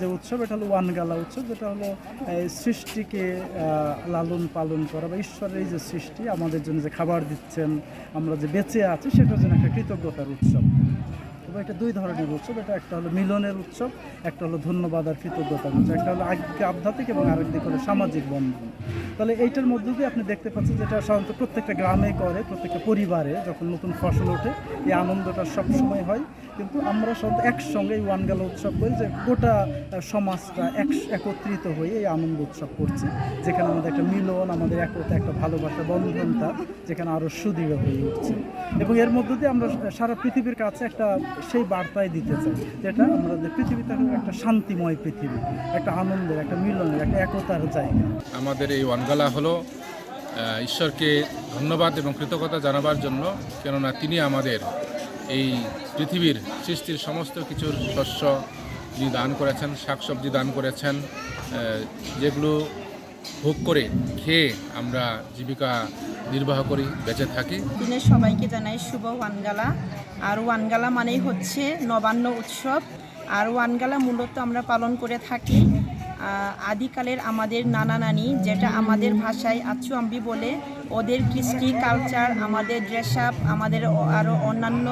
যে উৎসব, এটা হলো ওয়ানগালা উৎসব, যেটা হলো এই সৃষ্টিকে লালন পালন করা বা ঈশ্বরের এই যে সৃষ্টি, আমাদের জন্য যে খাবার দিচ্ছেন, আমরা যে বেঁচে আছি, সেটার জন্য একটা কৃতজ্ঞতার উৎসব। তবে এটা দুই ধরনের উৎসব, এটা একটা হলো মিলনের উৎসব, একটা হলো ধন্যবাদ আর কৃতজ্ঞতার উৎসব একটা হলো একদিকে আধ্যাত্মিক এবং আরেকদিকে হলো সামাজিক বন্ধন। তাহলে এইটার মধ্যে দিয়ে আপনি দেখতে পাচ্ছেন যেটা সাধারণত প্রত্যেকটা গ্রামে করে, প্রত্যেকটা পরিবারে যখন নতুন ফসল ওঠে, এই আনন্দটা সবসময় হয়। কিন্তু আমরা সব একসঙ্গে এই ওয়ানগালা উৎসব করি যে গোটা সমাজটা এক, একত্রিত হয়ে এই আনন্দ উৎসব করছি, যেখানে আমাদের একটা মিলন, আমাদের একতা, একটা ভালোবাসা বন্ধনটা যেখানে আরও সুদৃঢ় হয়ে উঠছে। এবং এর মধ্য দিয়ে আমরা সারা পৃথিবীর কাছে একটা সেই বার্তাই দিতে চাই, যেটা আমাদের পৃথিবীতে একটা শান্তিময় পৃথিবী, একটা আনন্দের, একটা মিলনের, একটা একতার জায়গা। আমাদের এই ওয়ানগালা হলো ঈশ্বরকে ধন্যবাদ এবং কৃতজ্ঞতা জানাবার জন্য, কেননা তিনি আমাদের এই পৃথিবীর সৃষ্টির সমস্ত কিছুর শস্য যিনি দান করেছেন, শাকসবজি দান করেছেন যেগুলো ভোগ করে খেয়ে আমরা জীবিকা নির্বাহ করি বেঁচে থাকি। দিনের সবাইকে জানাই শুভ ওয়ানগালা। আর ওয়ানগালা মানেই হচ্ছে নবান্ন উৎসব। আর ওয়ানগালা মূলত আমরা পালন করে থাকি আদিকালের আমাদের নানা নানি যেটা আমাদের ভাষায় আচ্ছু আম্বি বলে। ওদের কৃষ্টি কালচার আমাদের ড্রেস আপ আমাদের আরও অন্যান্য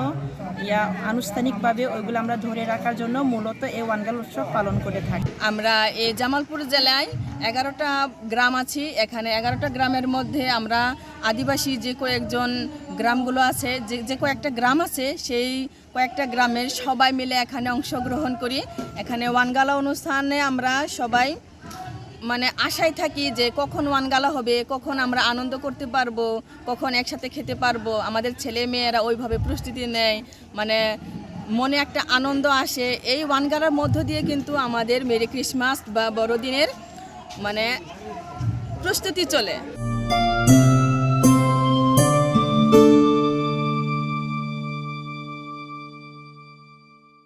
ইয়া আনুষ্ঠানিকভাবে ওইগুলো আমরা ধরে রাখার জন্য মূলত এই ওয়ানগাল উৎসব পালন করে থাকি। আমরা এই জামালপুর জেলায় এগারোটা গ্রাম আছি। এখানে এগারোটা গ্রামের মধ্যে আমরা আদিবাসী যে কয়েকজন গ্রামগুলো আছে, যে যে কয়েকটা গ্রাম আছে, সেই কয়েকটা গ্রামের সবাই মিলে এখানে অংশগ্রহণ করি। এখানে ওয়ানগালা অনুষ্ঠানে আমরা সবাই মানে আশায় থাকি যে কখন ওয়ানগালা হবে, কখন আমরা আনন্দ করতে পারব, কখন একসাথে খেতে পারব। আমাদের ছেলে মেয়েরা ওইভাবে প্রস্তুতি নেয় মানে মনে একটা আনন্দ আসে। এই ওয়ানগালার মধ্য দিয়ে কিন্তু আমাদের মেরি ক্রিসমাস বা বড়দিনের মানে প্রস্তুতি চলে।